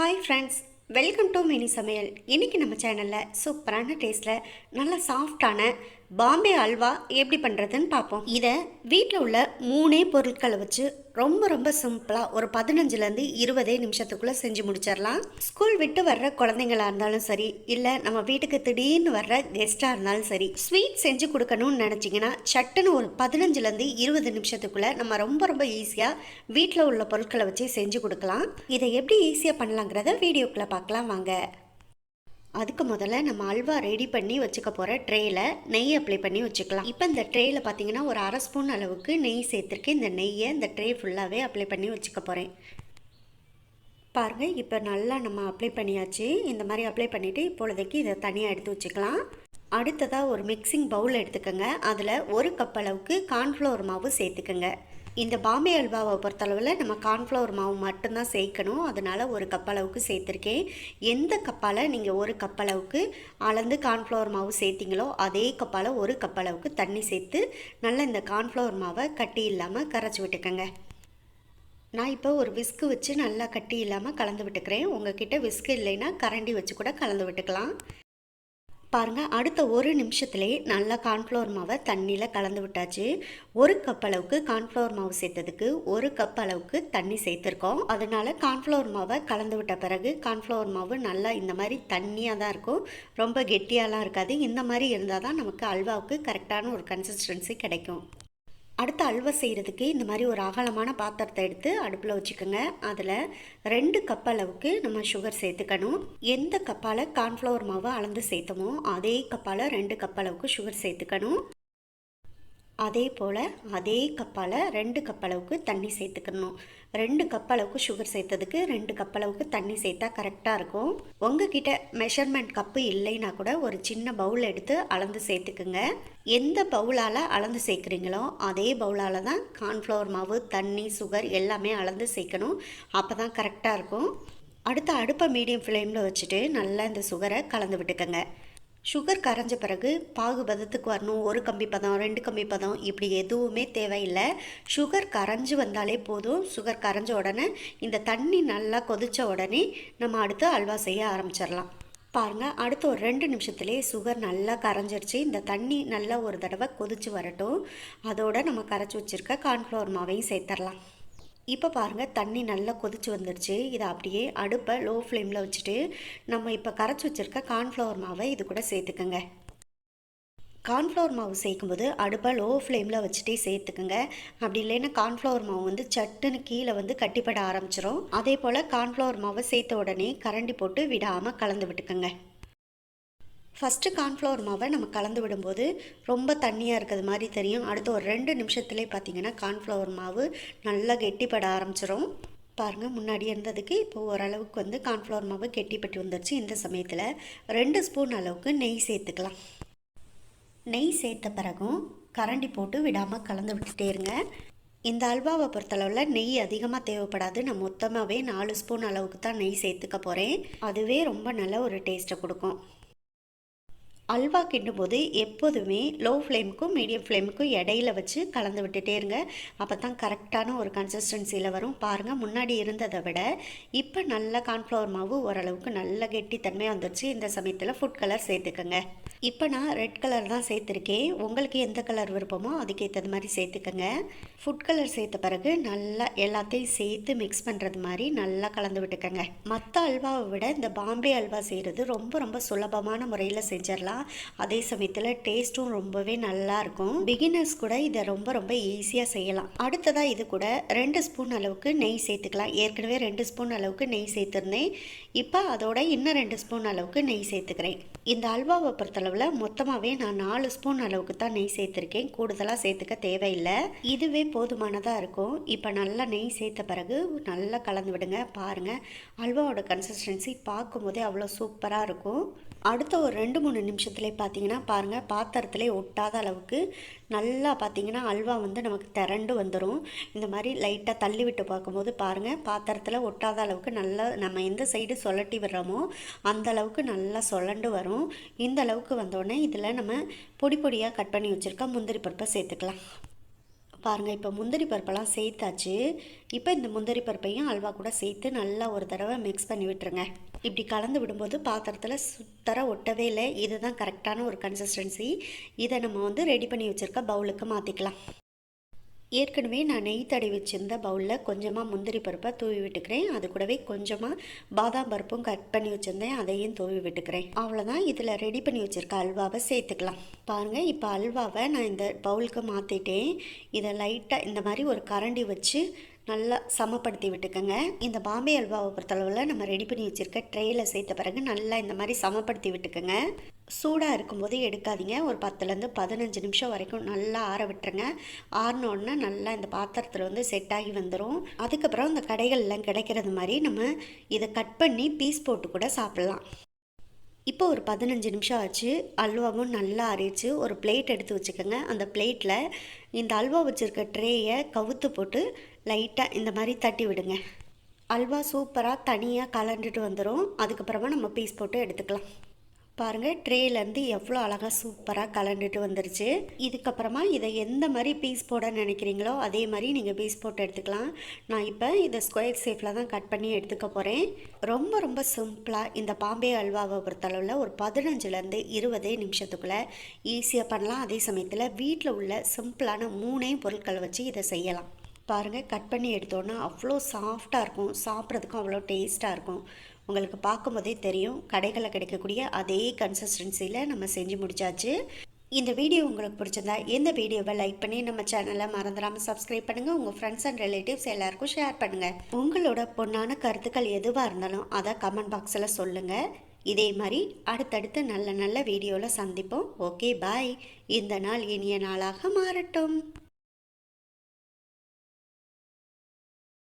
Hi friends welcome to mini சமையல் இன்றைக்கி நம்ம சேனலில் சூப்பரான டேஸ்ட்டில் நல்ல சாஃப்டான பாம்பே அல்வா எப்படி பண்ணுறதுன்னு பார்ப்போம். இதை வீட்டில் உள்ள மூணே பொருட்களை வச்சு ரொம்ப ரொம்ப சிம்பிளாக ஒரு பதினஞ்சுலேருந்து இருபதே நிமிஷத்துக்குள்ளே செஞ்சு முடிச்சிடலாம். ஸ்கூல் விட்டு வர்ற குழந்தைங்களா இருந்தாலும் சரி இல்லை நம்ம வீட்டுக்கு திடீர்னு வர்ற கெஸ்ட்டாக இருந்தாலும் சரி ஸ்வீட் செஞ்சு கொடுக்கணும்னு நினச்சிங்கன்னா சட்டுன்னு ஒரு பதினஞ்சுலேருந்து இருபது நிமிஷத்துக்குள்ளே நம்ம ரொம்ப ரொம்ப ஈஸியாக வீட்டில் உள்ள பொருட்களை வச்சு செஞ்சு கொடுக்கலாம். இதை எப்படி ஈஸியாக பண்ணலாங்கிறத வீடியோக்குள்ளே பார்க்கலாம் வாங்க. அதுக்கு முதல்ல நம்ம அல்வா ரெடி பண்ணி வச்சுக்க போகிற ட்ரேயில் நெய் அப்ளை பண்ணி வச்சுக்கலாம். இப்போ இந்த ட்ரேயில் பார்த்தீங்கன்னா ஒரு அரை ஸ்பூன் அளவுக்கு நெய் சேர்த்துருக்கேன். இந்த நெய்யை இந்த ட்ரே ஃபுல்லாகவே அப்ளை பண்ணி வச்சுக்க போகிறேன் பாருங்கள் இப்போ நல்லா நம்ம அப்ளை பண்ணியாச்சு. இந்த மாதிரி அப்ளை பண்ணிவிட்டு இப்பொழுதைக்கு இதை தனியாக எடுத்து வச்சுக்கலாம். அடுத்ததாக ஒரு மிக்சிங் பவுல் எடுத்துக்கோங்க. அதில் ஒரு கப் அளவுக்கு கார்ன்ஃப்ளவர் மாவு சேர்த்துக்கோங்க. இந்த பாம்பே அல்வாவை பொறுத்தளவில் நம்ம கார்ன்ஃப்ளவர் மாவு மட்டும்தான் சேர்க்கணும். அதனால் ஒரு கப் அளவுக்கு சேர்த்துருக்கேன். எந்த கப்பால் நீங்கள் ஒரு கப் அளவுக்கு அளந்து கார்ன்ஃப்ளவர் மாவு சேர்த்திங்களோ அதே கப்பால் ஒரு கப் அளவுக்கு தண்ணி சேர்த்து நல்லா இந்த கார்ன்ஃப்ளவர் மாவை கட்டி இல்லாமல் கரைச்சி விட்டுக்கோங்க. நான் இப்போ ஒரு விஸ்கு வச்சு நல்லா கட்டி இல்லாமல் கலந்து விட்டுக்கிறேன். உங்ககிட்ட விஸ்கு இல்லைன்னா கரண்டி வச்சு கூட கலந்து விட்டுக்கலாம். பாருங்கள் அடுத்த ஒரு நிமிஷத்துலேயே நல்லா கார்ன்ஃப்ளவர் மாவை தண்ணியில் கலந்து விட்டாச்சு. ஒரு கப் அளவுக்கு கார்ன்ஃப்ளவர் மாவு சேர்த்ததுக்கு ஒரு கப் அளவுக்கு தண்ணி சேர்த்துருக்கோம். அதனால் கார்ன்ஃப்ளவர் மாவை கலந்து விட்ட பிறகு கார்ன்ஃப்ளவர் மாவு நல்லா இந்த மாதிரி தண்ணியாக தான் இருக்கும். ரொம்ப கெட்டியாலாம் இருக்காது. இந்த மாதிரி இருந்தால் தான் நமக்கு அல்வாவுக்கு கரெக்டான ஒரு கன்சிஸ்டன்சி கிடைக்கும். அடுத்து அல்வா செய்கிறதுக்கு இந்த மாதிரி ஒரு அகலமான பாத்திரத்தை எடுத்து அடுப்பில் வச்சுக்கோங்க. அதில் ரெண்டு கப் அளவுக்கு நம்ம சுகர் சேர்த்துக்கணும். எந்த கப்பால் கார்ன்ஃப்ளவர் மாவு அளந்து சேர்த்தோமோ அதே கப்பால் ரெண்டு கப் அளவுக்கு சுகர் சேர்த்துக்கணும். அதே போல் அதே கப்பால் ரெண்டு கப் அளவுக்கு தண்ணி சேர்த்துக்கணும். ரெண்டு கப் அளவுக்கு சுகர் சேர்த்ததுக்கு ரெண்டு கப் அளவுக்கு தண்ணி சேர்த்தா கரெக்டாக இருக்கும். உங்ககிட்ட மெஷர்மெண்ட் கப்பு இல்லைன்னா கூட ஒரு சின்ன பவுல் எடுத்து அளந்து சேர்த்துக்குங்க. எந்த பவுலால் அளந்து சேர்க்குறீங்களோ அதே பவுலால் தான் கார்ன்ஃப்ளவர் மாவு தண்ணி சுகர் எல்லாமே அளந்து சேர்க்கணும். அப்போ தான் கரெக்டாக இருக்கும். அடுத்து அடுப்பை மீடியம் ஃப்ளேமில் வச்சுட்டு நல்லா இந்த சுகரை கலந்து விட்டுக்கோங்க. சுகர் கரைஞ்ச பிறகு பாகு பதத்துக்கு வரணும். ஒரு கம்பி பதம் ரெண்டு கம்பி பதம். இப்படி எதுவுமே தேவையில்லை. சுகர் கரைஞ்சி வந்தாலே போதும். சுகர் கரைஞ்ச உடனே இந்த தண்ணி நல்லா கொதித்த உடனே நம்ம அடுத்து அல்வா செய்ய ஆரம்பிச்சிடலாம். பாருங்கள் அடுத்த ஒரு ரெண்டு நிமிஷத்துலேயே சுகர் நல்லா கரைஞ்சிருச்சு. இந்த தண்ணி நல்லா ஒரு தடவை கொதித்து வரட்டும். அதோடு நம்ம கரைச்சி வச்சுருக்க கார்ன்ஃப்ளவர் மாவையும் சேர்த்துடலாம். இப்போ பாருங்கள் தண்ணி நல்லா கொதிச்சு வந்துடுச்சு. இதை அப்படியே அடுப்பை லோ ஃப்ளேமில் வச்சுட்டு நம்ம இப்போ கரைச்சி வச்சுருக்க கார்ன்ஃப்ளவர் மாவை இது கூட சேர்த்துக்கோங்க. கார்ன்ஃப்ளவர் மாவு சேர்க்கும்போது அடுப்பை லோ ஃப்ளேமில் வச்சுட்டே சேர்த்துக்குங்க. அப்படி இல்லைன்னா கார்ன்ஃப்ளவர் மாவு வந்து சட்டுன்னு கீழே வந்து கட்டிப்பட ஆரம்பிச்சிடும் அதே போல் கார்ன்ஃப்ளவர் மாவை சேர்த்த உடனே கரண்டி போட்டு விடாமல் கலந்து விட்டுக்கோங்க. ஃபஸ்ட்டு கார்ன்ஃப்ளவர் மாவை நம்ம கலந்து விடும்போது ரொம்ப தண்ணியாக இருக்கிறது மாதிரி தெரியும். அடுத்து ஒரு ரெண்டு நிமிஷத்துலேயே பார்த்தீங்கன்னா கார்ன்ஃப்ளவர் மாவு நல்லா கெட்டிப்பட ஆரம்பிச்சிடும் பாருங்கள் முன்னாடி இருந்ததுக்கு இப்போ ஓரளவுக்கு வந்து கார்ன்ஃப்ளவர் மாவு கெட்டிப்பட்டு வந்துருச்சு. இந்த சமயத்தில் ரெண்டு ஸ்பூன் அளவுக்கு நெய் சேர்த்துக்கலாம். நெய் சேர்த்த பிறகும் கரண்டி போட்டு விடாமல் கலந்து விட்டுட்டே இருங்க. இந்த அல்வாவை பொறுத்தளவில் நெய் அதிகமாக தேவைப்படாது. நான் மொத்தமாகவே நாலு ஸ்பூன் அளவுக்கு தான் நெய் சேர்த்துக்க போகிறேன் அதுவே ரொம்ப நல்ல ஒரு டேஸ்ட்டை கொடுக்கும். அல்வா கிண்டும்போது எப்போதுமே லோ ஃப்ளேமுக்கும் மீடியம் ஃப்ளேமுக்கும் இடையில வச்சு கலந்து விட்டுட்டே இருங்க. அப்போ தான் கரெக்டான ஒரு கன்சிஸ்டன்சியில் வரும். பாருங்கள் முன்னாடி இருந்ததை விட இப்போ நல்ல கார்ன்ஃப்ளவர் மாவு ஓரளவுக்கு நல்ல கெட்டித்தன்மையாக வந்துடுச்சு இந்த சமயத்தில் ஃபுட் கலர் சேர்த்துக்கோங்க. இப்போ நான் ரெட் கலர் தான் சேர்த்துருக்கேன். உங்களுக்கு எந்த கலர் விருப்பமோ அதுக்கேற்றது மாதிரி சேர்த்துக்கோங்க. ஃபுட் கலர் சேர்த்த பிறகு நல்லா எல்லாத்தையும் சேர்த்து மிக்ஸ் பண்ணுறது மாதிரி நல்லா கலந்து விட்டுக்கோங்க. மற்ற அல்வாவை விட இந்த பாம்பே அல்வா செய்கிறது ரொம்ப ரொம்ப சுலபமான முறையில் செஞ்சிடலாம். அதே சமயத்தில் டேஸ்ட்டும் ரொம்பவே நல்லாயிருக்கும் பிகினர்ஸ் கூட இதை ரொம்ப ரொம்ப ஈஸியாக செய்யலாம். அடுத்ததாக இது கூட ரெண்டு ஸ்பூன் அளவுக்கு நெய் சேர்த்துக்கலாம். ஏற்கனவே ரெண்டு ஸ்பூன் அளவுக்கு நெய் சேர்த்துருந்தேன். இப்போ அதோட இன்னும் ரெண்டு ஸ்பூன் அளவுக்கு நெய் சேர்த்துக்கிறேன். இந்த அல்வாவை பொறுத்தளவில் மொத்தமாகவே நான் நாலு ஸ்பூன் அளவுக்கு தான் நெய் சேர்த்துருக்கேன். கூடுதலாக சேர்த்துக்க தேவையில்லை. இதுவே போதுமானதாக இருக்கும். இப்போ நல்லா நெய் சேர்த்த பிறகு நல்லா கலந்து விடுங்க. பாருங்கள் அல்வாவோட கன்சிஸ்டன்சி பார்க்கும்போதே அவ்வளோ சூப்பராக இருக்கும். அடுத்த ஒரு ரெண்டு மூணு நிமிஷத்துலேயே பார்த்தீங்கன்னா பாருங்கள் பாத்திரத்திலே ஒட்டாத அளவுக்கு நல்லா பார்த்தீங்கன்னா அல்வா வந்து நமக்கு திரண்டு வந்துடும் இந்த மாதிரி லைட்டாக தள்ளி விட்டு பார்க்கும்போது பாருங்கள் பாத்திரத்தில் ஒட்டாத அளவுக்கு நல்லா நம்ம எந்த சைடு சொலட்டி விடுறோமோ அந்த அளவுக்கு நல்லா சொலண்டு வரும். இந்த அளவுக்கு வந்தோடனே இதில் நம்ம பொடி பொடியாக கட் பண்ணி வச்சுருக்க முந்திரி பருப்பை சேர்த்துக்கலாம். பாருங்கள் இப்போ முந்திரி பருப்பெல்லாம் சேர்த்தாச்சு. இப்போ இந்த முந்திரி பருப்பையும் அல்வா கூட சேர்த்து நல்லா ஒரு தடவை மிக்ஸ் பண்ணி விட்டுருங்க. இப்படி கலந்து விடும்போது பாத்திரத்தில் சுத்தராக ஒட்டவே இல்லை. இதுதான் கரெக்டான ஒரு கன்சிஸ்டன்சி இதை நம்ம வந்து ரெடி பண்ணி வச்சுருக்க பவுலுக்கு மாற்றிக்கலாம் ஏற்கனவே நான் நெய் தடவி வச்சுருந்த பவுலில் கொஞ்சமாக முந்திரி பருப்பை தூவி விட்டுக்கிறேன். அது கூடவே கொஞ்சமாக பாதாம் பருப்பும் கட் பண்ணி வச்சுருந்தேன். அதையும் தூவி விட்டுக்கிறேன். அவ்வளோதான் இதில் ரெடி பண்ணி வச்சுருக்க அல்வாவை சேர்த்துக்கலாம். பாருங்கள் இப்போ அல்வாவை நான் இந்த பவுலுக்கு மாற்றிட்டேன் இதை லைட்டாக இந்த மாதிரி ஒரு கரண்டி வச்சு நல்லா சமப்படுத்தி விட்டுக்கோங்க. இந்த பாம்பே அல்வாவை பொறுத்தளவில் நம்ம ரெடி பண்ணி வச்சுருக்க ட்ரேயில் சேர்த்த பிறகு நல்லா இந்த மாதிரி சமப்படுத்தி விட்டுக்கோங்க. சூடாக இருக்கும்போது எடுக்காதீங்க. ஒரு பத்துலேருந்து பதினஞ்சு நிமிஷம் வரைக்கும் நல்லா ஆற விட்டுருங்க. ஆறினோடனே நல்லா இந்த பாத்திரத்தில் வந்து செட் ஆகி வந்துடும் அதுக்கப்புறம் இந்த கடைகள்லாம் கிடைக்கிறது மாதிரி நம்ம இதை கட் பண்ணி பீஸ் போட்டு கூட சாப்பிட்லாம். இப்போ ஒரு பதினஞ்சு நிமிஷம் ஆச்சு. அல்வாவும் நல்லா அரைச்சு ஒரு பிளேட் எடுத்து வச்சுக்கோங்க. அந்த பிளேட்டில் இந்த அல்வா வச்சுருக்க ட்ரேயை கவுத்து போட்டு லைட்டாக இந்த மாதிரி தட்டி விடுங்க. அல்வா சூப்பராக தனியாக கலண்டுட்டு வந்துடும் அதுக்கப்புறமா நம்ம பீஸ் போட்டு எடுத்துக்கலாம். பாருங்கள் ட்ரேலேருந்து எவ்வளோ அழகாக சூப்பராக கலண்டுட்டு வந்துருச்சு. இதுக்கப்புறமா இதை எந்த மாதிரி பீஸ் போட நினைக்கிறீங்களோ அதே மாதிரி நீங்கள் பீஸ் போட்டு எடுத்துக்கலாம். நான் இப்போ இதை ஸ்கொயர் ஷேப்பில் தான் கட் பண்ணி எடுத்துக்க போகிறேன் ரொம்ப ரொம்ப சிம்பிளாக இந்த பாம்பே அல்வாவை பொறுத்தளவில் ஒரு பதினஞ்சுலேருந்து இருபதே நிமிஷத்துக்குள்ளே ஈஸியாக பண்ணலாம். அதே சமயத்தில் வீட்டில் உள்ள சிம்பிளான மூணே பொருட்களை வச்சு இதை செய்யலாம். பாருங்கள் கட் பண்ணி எடுத்தோன்னா அவ்வளோ சாஃப்டாக இருக்கும். சாப்பிட்றதுக்கும் அவ்வளோ டேஸ்ட்டாக இருக்கும். உங்களுக்கு பார்க்கும்போதே தெரியும் கடைகளில் கிடைக்கக்கூடிய அதே கன்சிஸ்டன்சியில் நம்ம செஞ்சு முடிச்சாச்சு. இந்த வீடியோ உங்களுக்கு பிடிச்சிருந்தா இந்த வீடியோவை லைக் பண்ணி நம்ம சேனலை மறந்துடாமல் சப்ஸ்கிரைப் பண்ணுங்கள் உங்கள் ஃப்ரெண்ட்ஸ் அண்ட் ரிலேட்டிவ்ஸ் எல்லாருக்கும் ஷேர் பண்ணுங்கள் உங்களோட பொண்ணான கருத்துக்கள் எதுவாக இருந்தாலும் அதை கமெண்ட் பாக்ஸில் சொல்லுங்கள் இதே மாதிரி அடுத்தடுத்து நல்ல நல்ல வீடியோவில் சந்திப்போம். ஓகே பாய் இந்த நாள் இனிய நாளாக மாறட்டும்.